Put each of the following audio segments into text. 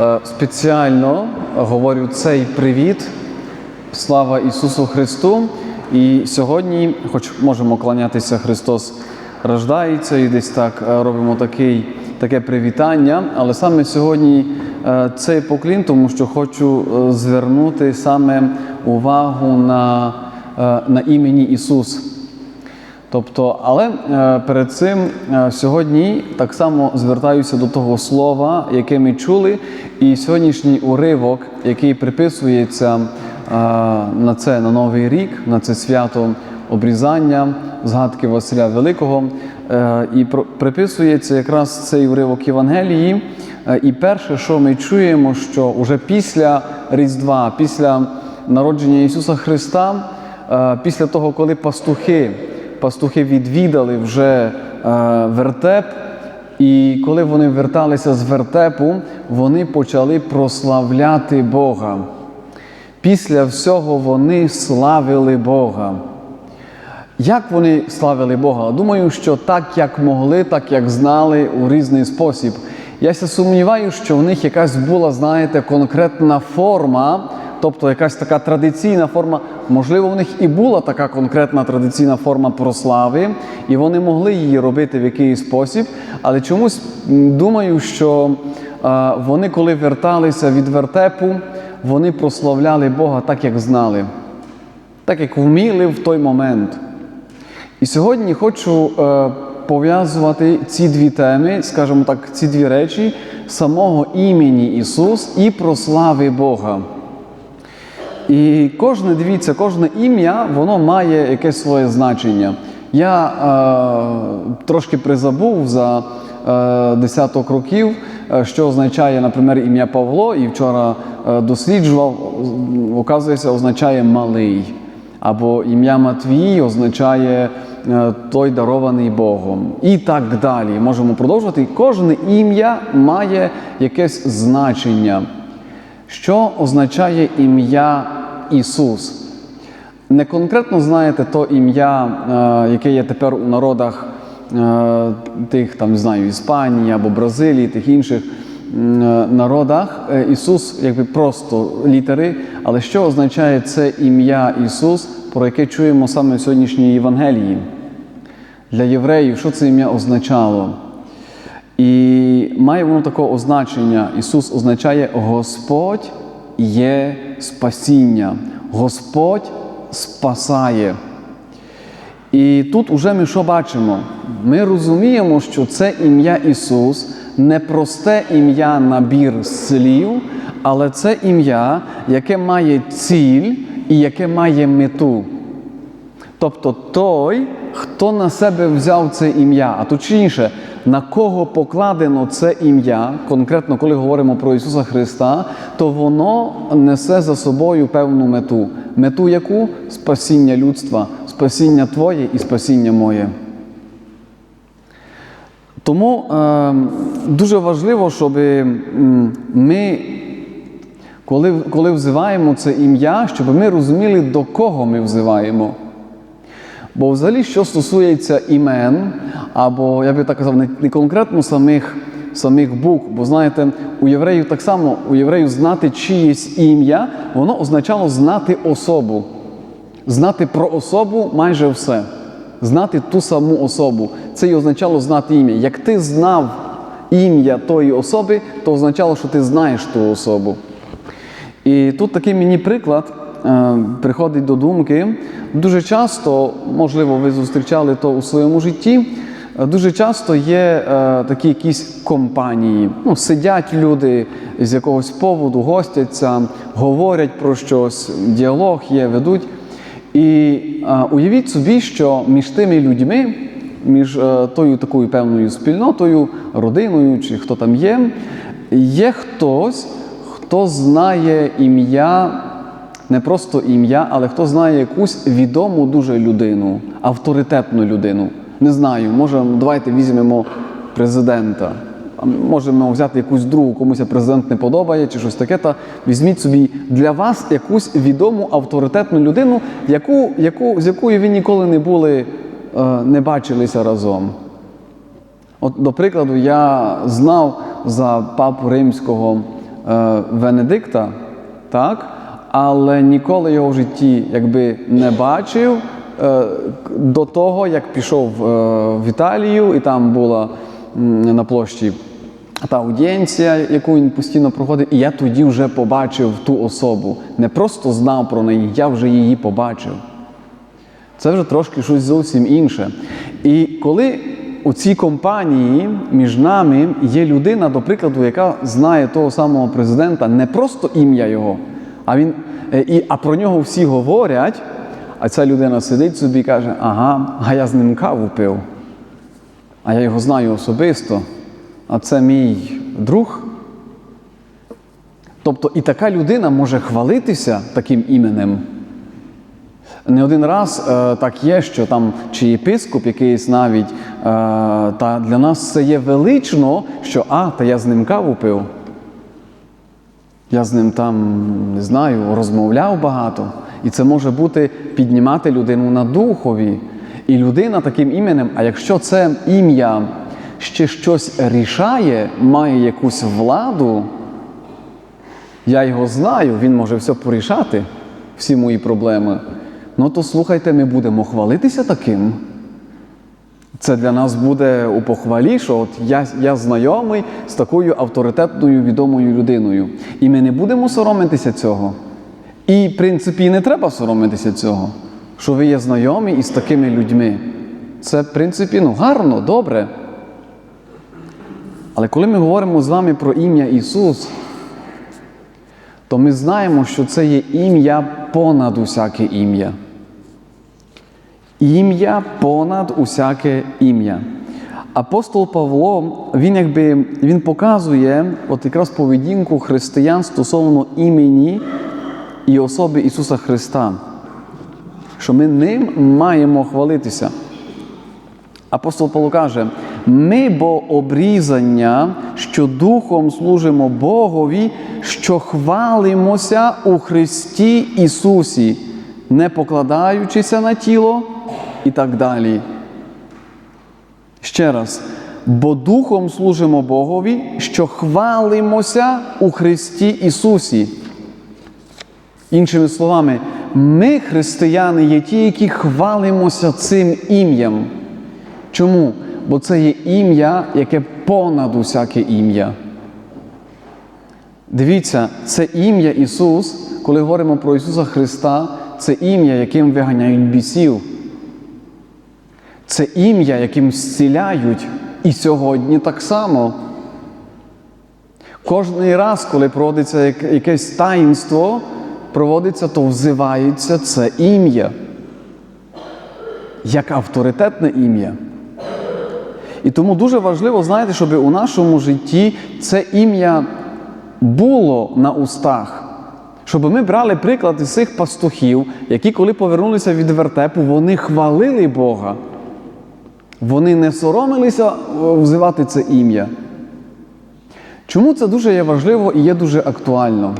Е, Спеціально говорю цей привіт. Слава Ісусу Христу! І сьогодні, хоч можемо кланятися, Христос рождається і десь так е, робимо такий, таке привітання, але саме сьогодні е, цей поклін, тому що хочу звернути саме увагу на, на імені Ісус. Тобто, але е, перед цим е, сьогодні так само звертаюся до того слова, яке ми чули, і сьогоднішній уривок, який приписується е, на це на Новий рік, на це свято обрізання, згадки Василя Великого, і приписується якраз цей уривок Євангелії. І перше, що ми чуємо, що вже після Різдва, після народження Ісуса Христа, після того, коли пастухи пастухи відвідали вже е, вертеп, і коли вони верталися з вертепу, вони почали прославляти Бога. Після всього вони славили Бога. Як вони славили Бога? Думаю, що так, як могли, так як знали у різний спосіб. Я сумніваю, що в них якась була, знаєте, конкретна форма, тобто якась така традиційна форма. Можливо, в них і була така конкретна традиційна форма прослави, і вони могли її робити в якийсь спосіб. Але чомусь думаю, що вони, коли верталися від вертепу, вони прославляли Бога так, як знали, так як вміли в той момент. І сьогодні хочу е, пов'язувати ці дві теми, скажімо так, ці дві речі самого імені Ісус і прослави Бога. І кожне, дивіться, кожне ім'я, воно має якесь своє значення. Я е, трошки призабув за е, десяток років, е, що означає, наприклад, ім'я Павло, і вчора е, досліджував, оказується, означає малий. Або ім'я Матвій означає е, той дарований Богом. І так далі. Можемо продовжувати. Кожне ім'я має якесь значення. Що означає ім'я Ісус? Не конкретно знаєте то ім'я, е, яке є тепер у народах е, тих, там, не знаю, Іспанії або Бразилії, тих інших е, народах. Ісус, якби просто літери, але що означає це ім'я Ісус, про яке чуємо саме в сьогоднішній Євангелії? Для євреїв, що це ім'я означало? І має воно таке означення. Ісус означає Господь є спасіння. Господь спасає. І тут уже ми що бачимо? Ми розуміємо, що це ім'я Ісус не просте ім'я набір слів, але це ім'я, яке має ціль і яке має мету. Тобто той, хто на себе взяв це ім'я, а точніше, на кого покладено це ім'я, конкретно коли говоримо про Ісуса Христа, то воно несе за собою певну мету. Мету яку? Спасіння людства, спасіння Твоє і спасіння моє. Тому е, дуже важливо, щоб ми, коли, коли взиваємо це ім'я, щоб ми розуміли, до кого ми взиваємо. Бо взагалі, що стосується імен, або я би так казав, не, конкретно самих, самих букв, бо знаєте, у євреїв так само, у євреїв знати чиєсь ім'я, воно означало знати особу, знати про особу майже все, знати ту саму особу. Це і означало знати ім'я. Як ти знав ім'я тої особи, то означало, що ти знаєш ту особу. І тут такий мені приклад приходить до думки. Дуже часто, можливо, ви зустрічали то у своєму житті. е, Дуже часто є е, такі якісь компанії. Ну, сидять люди з якогось поводу, гостяться, говорять про щось, діалог є, ведуть. І е, уявіть собі, що між тими людьми, між е, тою такою певною спільнотою, родиною чи хто там є, є хтось, хто знає ім'я, не просто ім'я, але хто знає якусь відому дуже людину, авторитетну людину. Не знаю, може, давайте візьмемо президента. Можемо взяти якусь другу, комусь президент не подобає чи щось таке. Та візьміть собі для вас якусь відому авторитетну людину, яку, яку, з якою ви ніколи не були, е, не бачилися разом. От, до прикладу, я знав за папу римського е, Венедикта, так? Але ніколи його в житті якби не бачив е, до того, як пішов е, в Італію, і там була на площі та аудієнція, яку він постійно проходив, і я тоді вже побачив ту особу. Не просто знав про неї, я вже її побачив. Це вже трошки щось зовсім інше. І коли у цій компанії між нами є людина, до прикладу, яка знає того самого президента, не просто ім'я його, а він, е, і, а про нього всі говорять, а ця людина сидить собі і каже, ага, а я з ним каву пив, а я його знаю особисто, а це мій друг. Тобто і така людина може хвалитися таким іменем. Не один раз е, так є, що там чи єпископ якийсь навіть, е, та для нас це є велично, що а, та я з ним каву пив. Я з ним там, не знаю, розмовляв багато. І це може бути піднімати людину на духові. І людина таким іменем, а якщо це ім'я ще щось рішає, має якусь владу, я його знаю, він може все порішати, всі мої проблеми. Ну то слухайте, ми будемо хвалитися таким. Це для нас буде у похвалі, що от я, я знайомий з такою авторитетною відомою людиною. І ми не будемо соромитися цього. І, в принципі, не треба соромитися цього, що ви є знайомі із такими людьми. Це, в принципі, ну, гарно, добре. Але коли ми говоримо з вами про ім'я Ісус, то ми знаємо, що це є ім'я понад усяке ім'я. Ім'я понад усяке ім'я. Апостол Павло, він якби він показує от якраз поведінку християн стосовно імені і особи Ісуса Христа, що ми ним маємо хвалитися. Апостол Павло каже: ми бо обрізання, що духом служимо Богові, що хвалимося у Христі Ісусі, не покладаючися на тіло і так далі. Ще раз. Бо духом служимо Богові, що хвалимося у Христі Ісусі. Іншими словами, ми, християни, є ті, які хвалимося цим ім'ям. Чому? Бо це є ім'я, яке понад усяке ім'я. Дивіться, це ім'я Ісус, коли говоримо про Ісуса Христа, це ім'я, яким виганяють бісів. Це ім'я, яким зціляють. І сьогодні так само. Кожний раз, коли проводиться якесь таїнство, проводиться, то взивається це ім'я. Як авторитетне ім'я. І тому дуже важливо, знаєте, щоб у нашому житті це ім'я було на устах. Щоб ми брали приклад із цих пастухів, які, коли повернулися від вертепу, вони хвалили Бога. Вони не соромилися взивати це ім'я. Чому це дуже є важливо і є дуже актуально?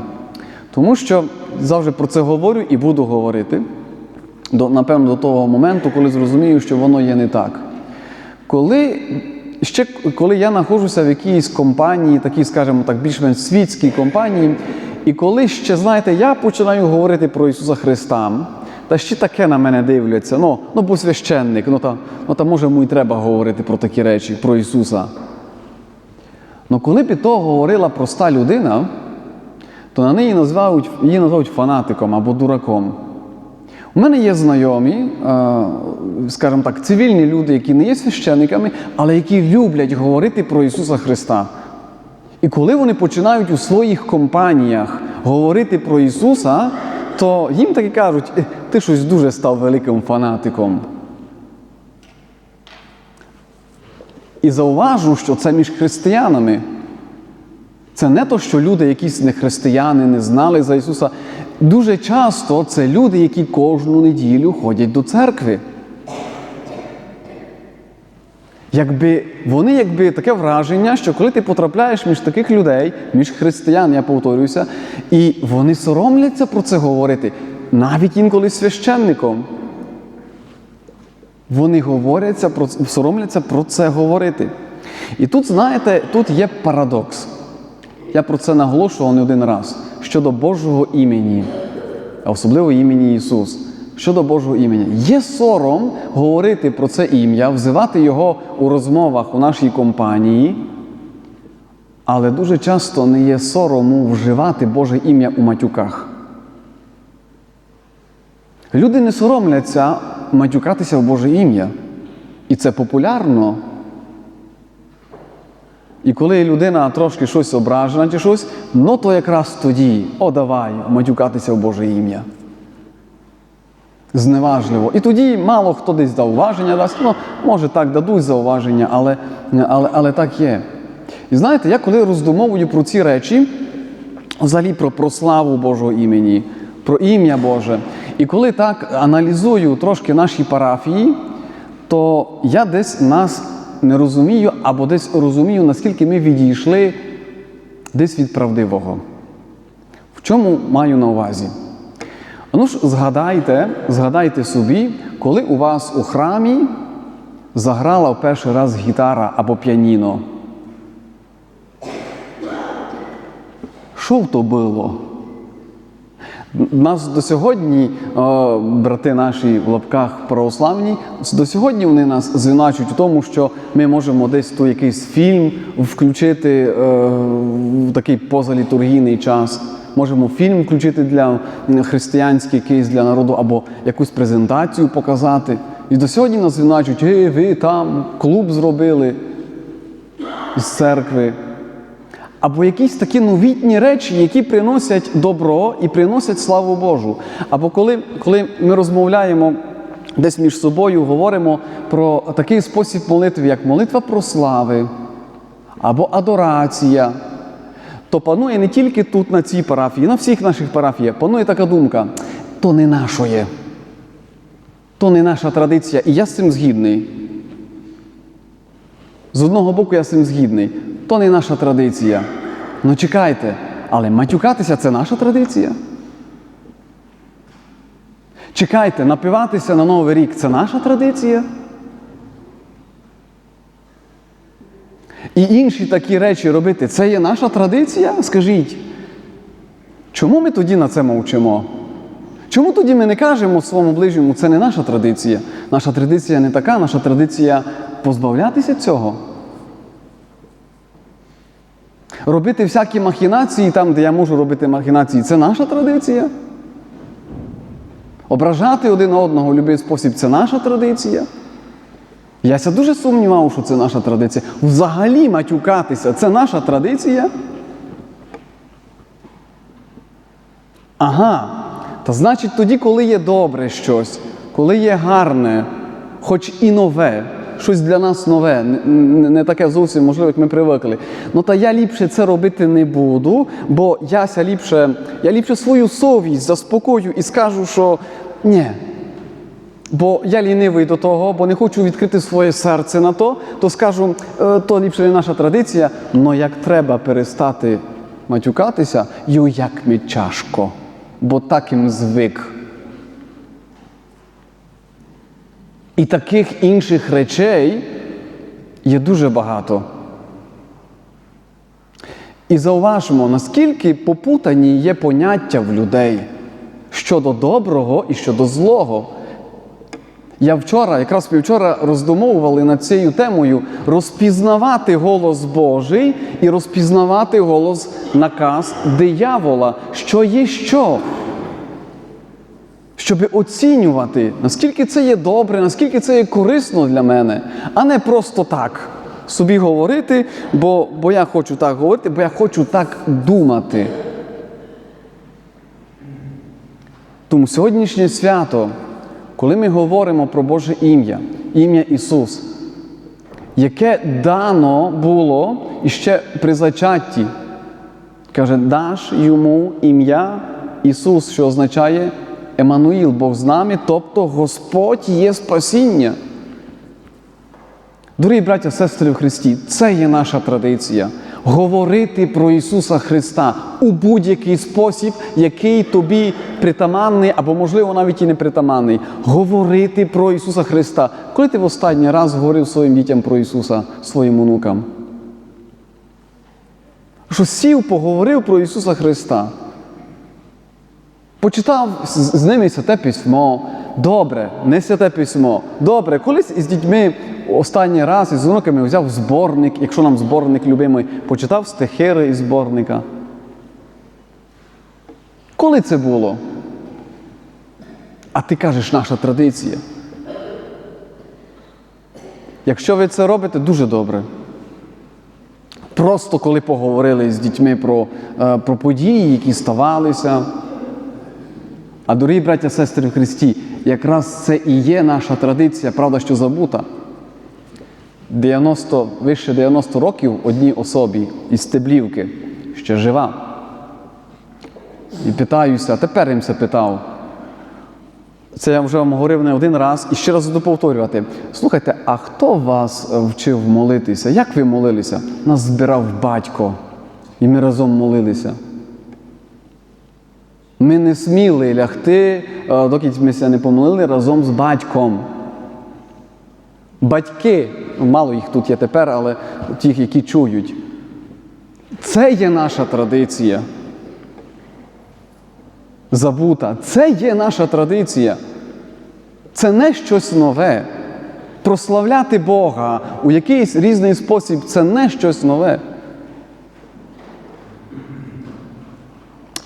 Тому що завжди про це говорю і буду говорити, до, напевно, до того моменту, коли зрозумію, що воно є не так. Коли ще коли я знаходжуся в якійсь компанії, такій, скажімо так, більш-менш світській компанії, і коли ще, знаєте, я починаю говорити про Ісуса Христа, та ще таке на мене дивляться, ну, ну бо священник, ну та, ну та може йому й треба говорити про такі речі, про Ісуса. Ну коли під того говорила проста людина, то на неї називають, її називають фанатиком або дураком. У мене є знайомі, скажімо так, цивільні люди, які не є священниками, але які люблять говорити про Ісуса Христа. І коли вони починають у своїх компаніях говорити про Ісуса, то їм таки кажуть, «Е, ти щось дуже став великим фанатиком. І зауважу, що це між християнами. Це не то, що люди, якісь не християни, не знали за Ісуса. Дуже часто це люди, які кожну неділю ходять до церкви. Якби вони, якби таке враження, що коли ти потрапляєш між таких людей, між християн, я повторююся, і вони соромляться про це говорити, навіть інколи священником. Вони говоряться про соромляться про це говорити. І тут, знаєте, тут є парадокс. я про це наголошував не один раз щодо Божого імені, а особливо імені Ісус. Щодо Божого імені. Є сором говорити про це ім'я, взивати його у розмовах у нашій компанії, але дуже часто не є сорому вживати Боже ім'я у матюках. Люди не соромляться матюкатися в Боже ім'я. І це популярно. І коли людина трошки щось ображена чи щось, ну то якраз тоді, о, давай, матюкатися в Боже ім'я. Зневажливо. І тоді мало хто десь зауваження дасть. Ну, може так дадуть зауваження, але, але, але так є. І знаєте, я коли роздумовую про ці речі, взагалі про, про славу Божого імені, про ім'я Боже, і коли так аналізую трошки наші парафії, то я десь нас не розумію, або десь розумію, наскільки ми відійшли десь від правдивого. В чому маю на увазі? Ну ж, згадайте, згадайте собі, коли у вас у храмі заграла в перший раз гітара або піаніно. Що то було? Нас до сьогодні, о, брати наші в лапках православні, до сьогодні вони нас звинувачують у тому, що ми можемо десь ту якийсь фільм включити е, в такий позалітургійний час. Можемо фільм включити для християнський якийсь для народу або якусь презентацію показати. І до сьогодні нас звинувачують, «Ей, ви там клуб зробили з церкви. Або якісь такі новітні речі, які приносять добро і приносять славу Божу. Або коли, коли ми розмовляємо десь між собою, говоримо про такий спосіб молитви, як молитва про слави або адорація, то панує не тільки тут, на цій парафії, на всіх наших парафіях, панує така думка: то не нашоє, то не наша традиція, і я з цим згідний. З одного боку, я з цим згідний. То не наша традиція. Ну чекайте, але матюкатися це наша традиція. Чекайте, напиватися на Новий рік це наша традиція. І інші такі речі робити це є наша традиція? Скажіть. Чому ми тоді на це мовчимо? Чому тоді ми не кажемо своєму ближньому, це не наша традиція? Наша традиція не така, наша традиція позбавлятися цього. Робити всякі махінації там, де я можу робити махінації, це наша традиція. Ображати один одного в будь-який спосіб це наша традиція. Яся дуже сумнівав, що це наша традиція. Взагалі матюкатися це наша традиція. Ага. Та значить, тоді, коли є добре щось, коли є гарне, хоч і нове, щось для нас нове, не, таке зовсім можливо, як ми привикли. Ну та я ліпше це робити не буду, бо яся ліпше, я ліпше свою совість заспокою і скажу, що ні. Бо я лінивий до того, бо не хочу відкрити своє серце на то, то скажу, «Е, то ліпше не наша традиція, але як треба перестати матюкатися, йо як ми тяжко, бо так їм звик. І таких інших речей є дуже багато. І зауважмо, наскільки попутані є поняття в людей щодо доброго і щодо злого. Я вчора, якраз вчора роздумовували над цією темою розпізнавати голос Божий і розпізнавати голос наказ диявола, що є що. Щоб оцінювати, наскільки це є добре, наскільки це є корисно для мене, а не просто так собі говорити, бо, бо я хочу так говорити, бо я хочу так думати. Тому сьогоднішнє свято, коли ми говоримо про Боже ім'я, ім'я Ісус, яке дано було іще при зачатті, каже, даш йому ім'я Ісус, що означає Еммануїл, Бог з нами, тобто Господь є спасіння. Дорогі браття, сестри в Христі, це є наша традиція. Говорити про Ісуса Христа у будь-який спосіб, який тобі притаманний, або, можливо, навіть і не притаманний. Говорити про Ісуса Христа. Коли ти в останній раз говорив своїм дітям про Ісуса, своїм онукам? що сів, поговорив про Ісуса Христа. Почитав з ними святе письмо. Добре, не святе письмо. Добре, колись із дітьми останній раз із онуками взяв зборник, якщо нам зборник любимий, почитав стихири із зборника. Коли це було? А ти кажеш, наша традиція. Якщо ви це робите, дуже добре. Просто коли поговорили з дітьми про, е, про події, які ставалися. А дорогі браття сестри в Христі, якраз це і є наша традиція, правда, що забута. 90, вище 90 років одній особі із Стеблівки ще жива. І питаюся, а тепер їм це питав. Це я вже вам говорив не один раз і ще раз буду повторювати. Слухайте, а хто вас вчив молитися? Як ви молилися? Нас збирав батько, і ми разом молилися. Ми не сміли лягти, е, доки ми не помолили разом з батьком. Батьки, ну, мало їх тут є тепер, але ті, які чують. Це є наша традиція. Забута. Це є наша традиція. Це не щось нове. Прославляти Бога у якийсь різний спосіб це не щось нове.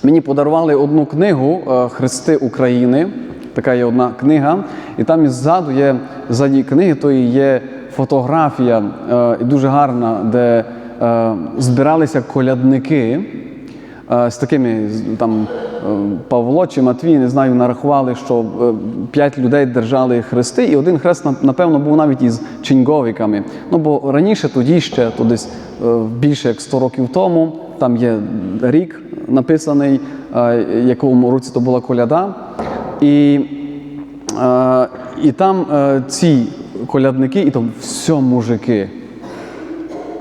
Мені подарували одну книгу е, Хрести України. Така є одна книга, і там іззаду є ззаді книги, то є фотографія е, дуже гарна, де е, збиралися колядники е, з такими там е, Павло чи Матвій, не знаю, нарахували, що е, п'ять людей держали хрести, і один хрест, напевно, був навіть із чиньговиками. Ну бо раніше тоді ще, то десь е, більше як 100 років тому, там є рік написаний, якому році то була коляда. І, е, і там е, ці колядники, і там все мужики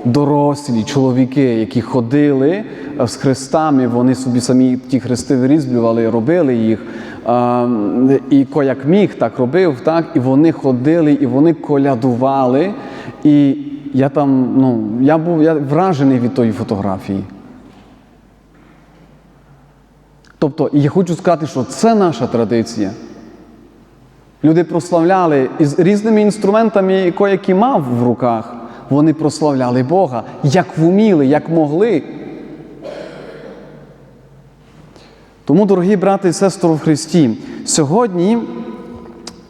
дорослі чоловіки, які ходили е, з хрестами, вони собі самі ті хрести вирізблювали, робили їх. А, І кояк міг так робив, так, і вони ходили, і вони колядували. І я там, ну, я був я вражений від тої фотографії. Тобто, я хочу сказати, що це наша традиція. Люди прославляли із різними інструментами, які мав в руках. Вони прославляли Бога, як вміли, як могли. Тому, дорогі брати і сестри в Христі, сьогодні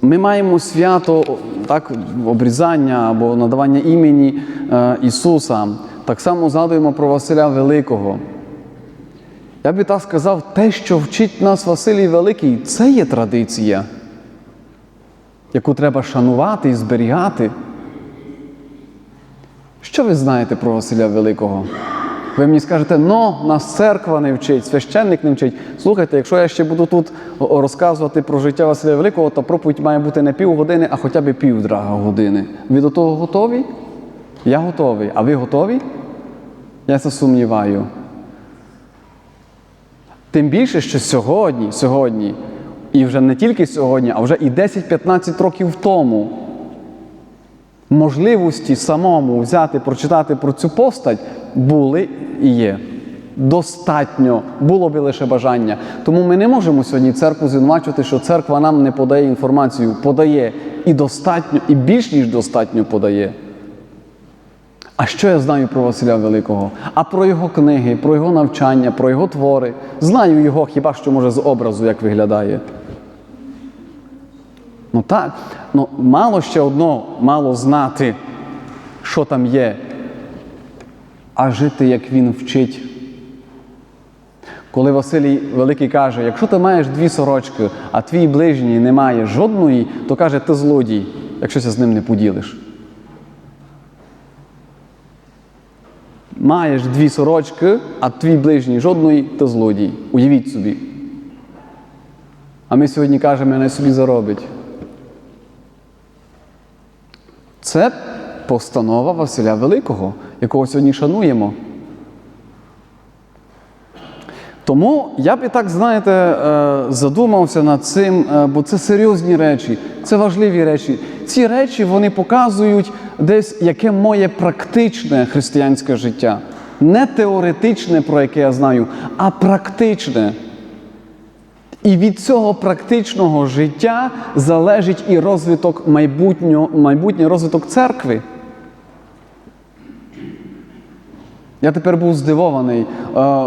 ми маємо свято так, обрізання або надавання імені е, Ісуса. Так само згадуємо про Василя Великого. Я би так сказав, те, що вчить нас Василій Великий, це є традиція, яку треба шанувати і зберігати. Що ви знаєте про Василя Великого? Ви мені скажете, ну, нас церква не вчить, священник не вчить. Слухайте, якщо я ще буду тут розказувати про життя Василя Великого, то проповідь має бути не півгодини, а хоча б півдрага години. Ви до того готові? Я готовий. А ви готові? Я це сумніваю. Тим більше, що сьогодні, сьогодні, і вже не тільки сьогодні, а вже і 10-15 років тому можливості самому взяти, прочитати про цю постать були і є. Достатньо було би лише бажання. Тому ми не можемо сьогодні церкву звинувачувати, що церква нам не подає інформацію, подає і достатньо, і більш ніж достатньо подає. А що я знаю про Василя Великого? А про його книги, про його навчання, про його твори. Знаю його хіба що може з образу, як виглядає. Ну так, ну мало ще одно, мало знати, що там є, а жити, як він вчить. Коли Василій Великий каже, якщо ти маєш дві сорочки, а твій ближній не має жодної, то каже, ти злодій, якщо з ним не поділиш. Маєш дві сорочки, а твій ближній жодної, та злодій. Уявіть собі. А ми сьогодні кажемо, не собі заробить. Це постанова Василя Великого, якого сьогодні шануємо. Тому я б і так, знаєте, е, задумався над цим, е, бо це серйозні речі, це важливі речі. Ці речі вони показують десь, яке моє практичне християнське життя. Не теоретичне, про яке я знаю, а практичне. І від цього практичного життя залежить і розвиток майбутнього, майбутній розвиток церкви. Я тепер був здивований. Е,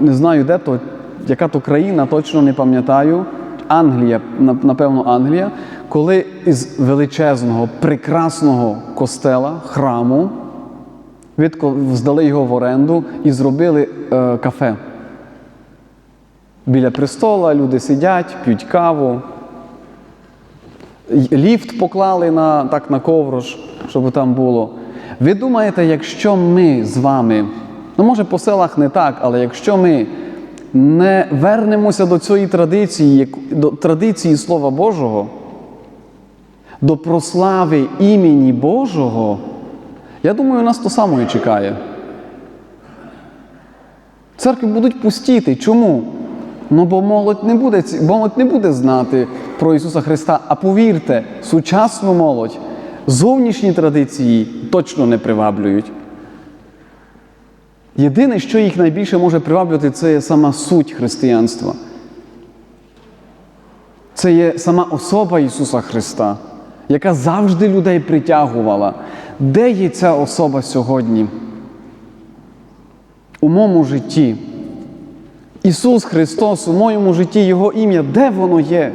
Не знаю, де то, яка то країна, точно не пам'ятаю. Англія, напевно, Англія, коли із величезного, прекрасного костела, храму, здали його в оренду і зробили е, кафе. Біля престола люди сидять, п'ють каву. Ліфт поклали на, так, на коврош, щоб там було. Ви думаєте, якщо ми з вами, ну може по селах не так, але якщо ми не вернемося до цієї традиції, до традиції Слова Божого, до прослави імені Божого, я думаю, нас то саме і чекає. Церкви будуть пустіти. Чому? Ну, бо молодь не буде, молодь не буде знати про Ісуса Христа. А повірте, сучасну молодь, зовнішні традиції точно не приваблюють. Єдине, що їх найбільше може приваблювати, це є сама суть християнства. Це є сама особа Ісуса Христа, яка завжди людей притягувала. Де є ця особа сьогодні? У моєму житті. Ісус Христос у моєму житті, Його ім'я, де воно є?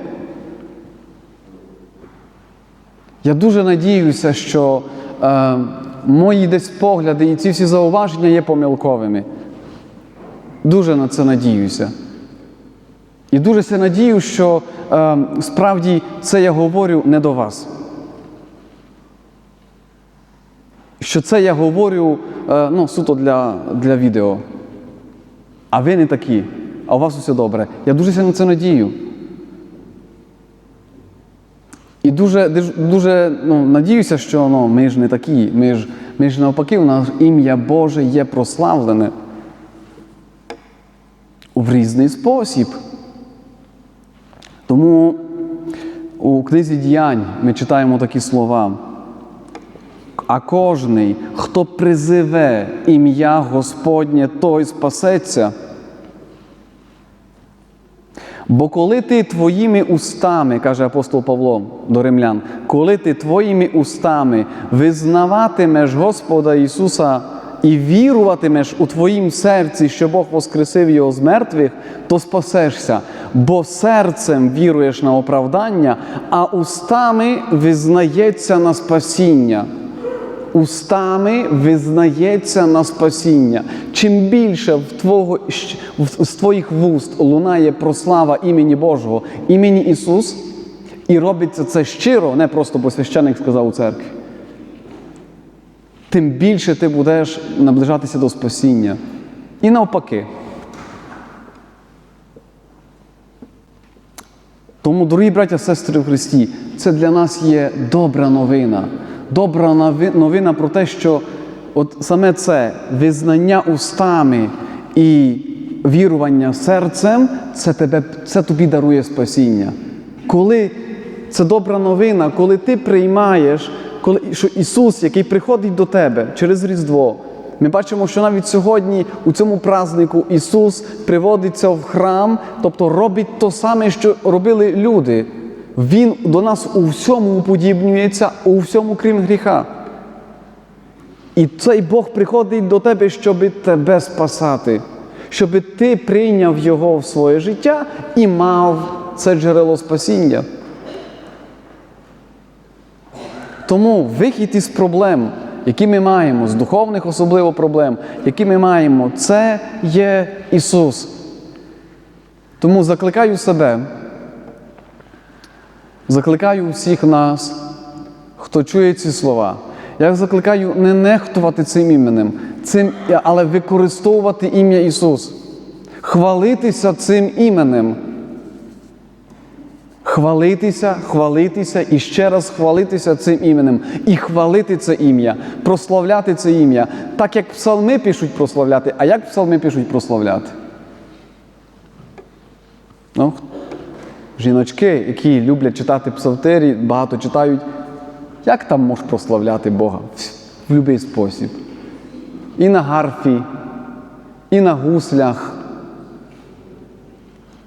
Я дуже надіюся, що е, мої десь погляди і ці всі зауваження є помилковими. Дуже на це надіюся. І дуже се надію, що е, справді це я говорю не до вас. Що це я говорю е, ну, суто для, для відео. А ви не такі, а у вас усе добре. Я дуже сильно це надію. І дуже, дуже- ну, надіюся, що ну, ми ж не такі. Ми ж, ми ж навпаки, у нас ім'я Боже є прославлене в різний спосіб. Тому у книзі діянь ми читаємо такі слова. А кожний, хто призиве ім'я Господнє, той спасеться. Бо коли ти твоїми устами, каже апостол Павло до римлян, коли ти твоїми устами визнаватимеш Господа Ісуса і віруватимеш у твоїм серці, що Бог воскресив Його з мертвих, то спасешся, бо серцем віруєш на оправдання, а устами визнається на спасіння устами визнається на спасіння. Чим більше в твого, з твоїх вуст лунає прослава імені Божого, імені Ісус, і робиться це щиро, не просто бо священник сказав у церкві, тим більше ти будеш наближатися до спасіння. І навпаки. Тому, дорогі браття, сестри в Христі, це для нас є добра новина. Добра новина про те, що от саме це визнання устами і вірування серцем, це, тебе, це тобі дарує спасіння. Коли це добра новина, коли ти приймаєш, коли, що Ісус, який приходить до тебе через Різдво, ми бачимо, що навіть сьогодні у цьому празднику Ісус приводиться в храм, тобто робить то саме, що робили люди. Він до нас у всьому уподібнюється, у всьому крім гріха. І цей Бог приходить до тебе, щоб тебе спасати, щоб ти прийняв Його в своє життя і мав це джерело спасіння. Тому вихід із проблем, які ми маємо, з духовних особливо проблем, які ми маємо, це є Ісус. Тому закликаю себе, закликаю всіх нас, хто чує ці слова. Я закликаю не нехтувати цим іменем, цим, але використовувати ім'я Ісус, хвалитися цим іменем. Хвалитися, хвалитися і ще раз хвалитися цим іменем, і хвалити це ім'я, прославляти це ім'я, так як псалми пишуть прославляти, а як псалми пишуть прославляти? Ну, жіночки, які люблять читати псалтирі, багато читають, як там можеш прославляти Бога? В будь-який спосіб. І на гарфі, і на гуслях,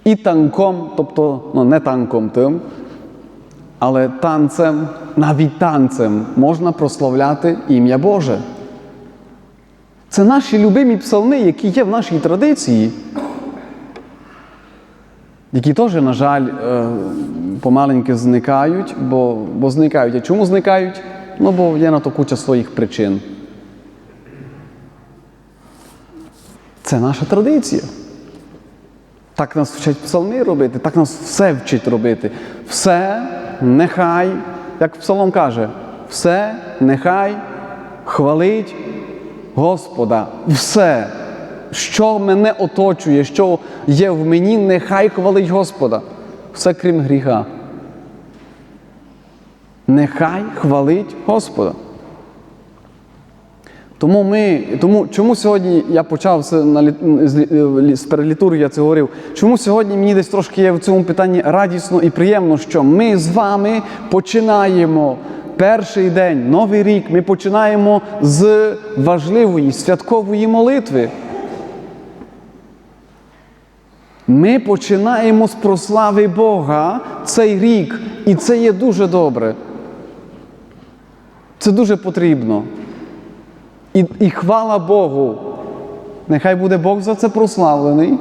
і танком, тобто ну, не танком тим, але танцем, навіть танцем можна прославляти ім'я Боже. Це наші любимі псалми, які є в нашій традиції, які теж, на жаль, е, помаленьки зникають, бо, бо зникають. А чому зникають? Ну, бо є на то куча своїх причин. Це наша традиція. Так нас вчать псалми робити, так нас все вчить робити. Все нехай, як псалом каже, все нехай хвалить Господа. Все, що мене оточує, що є в мені, нехай хвалить Господа. Все крім гріха. Нехай хвалить Господа. Тому ми, тому чому сьогодні я почав з, на, з, з перелітургії, я це говорив. Чому сьогодні мені десь трошки є в цьому питанні радісно і приємно, що ми з вами починаємо перший день, новий рік, ми починаємо з важливої святкової молитви. Ми починаємо з прослави Бога цей рік, і це є дуже добре. Це дуже потрібно. І, і хвала Богу. Нехай буде Бог за це прославлений,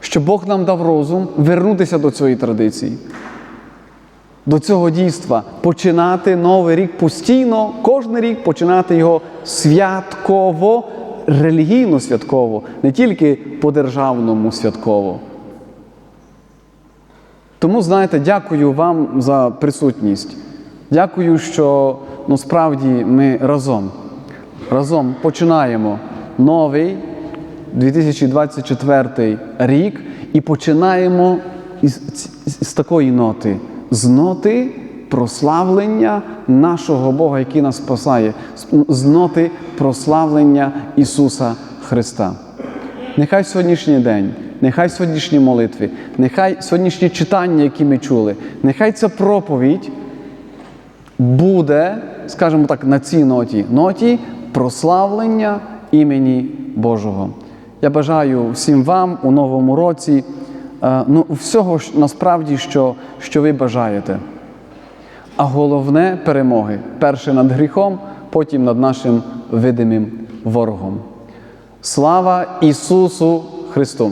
що Бог нам дав розум вернутися до цієї традиції, до цього дійства, починати новий рік постійно, кожен рік починати його святково, релігійно святково, не тільки по-державному святково. Тому, знаєте, дякую вам за присутність. Дякую, що ну, справді ми разом. Разом починаємо новий 2024 рік і починаємо із, з, з такої ноти, з ноти прославлення нашого Бога, який нас спасає, з- з ноти прославлення Ісуса Христа. Нехай сьогоднішній день, нехай сьогоднішні молитви, нехай сьогоднішні читання, які ми чули, нехай ця проповідь буде, скажімо так, на цій ноті, ноті прославлення імені Божого. Я бажаю всім вам у новому році е, ну, всього насправді, що, що ви бажаєте. А головне перемоги. Перше над гріхом, потім над нашим видимим ворогом. Слава Ісусу Христу!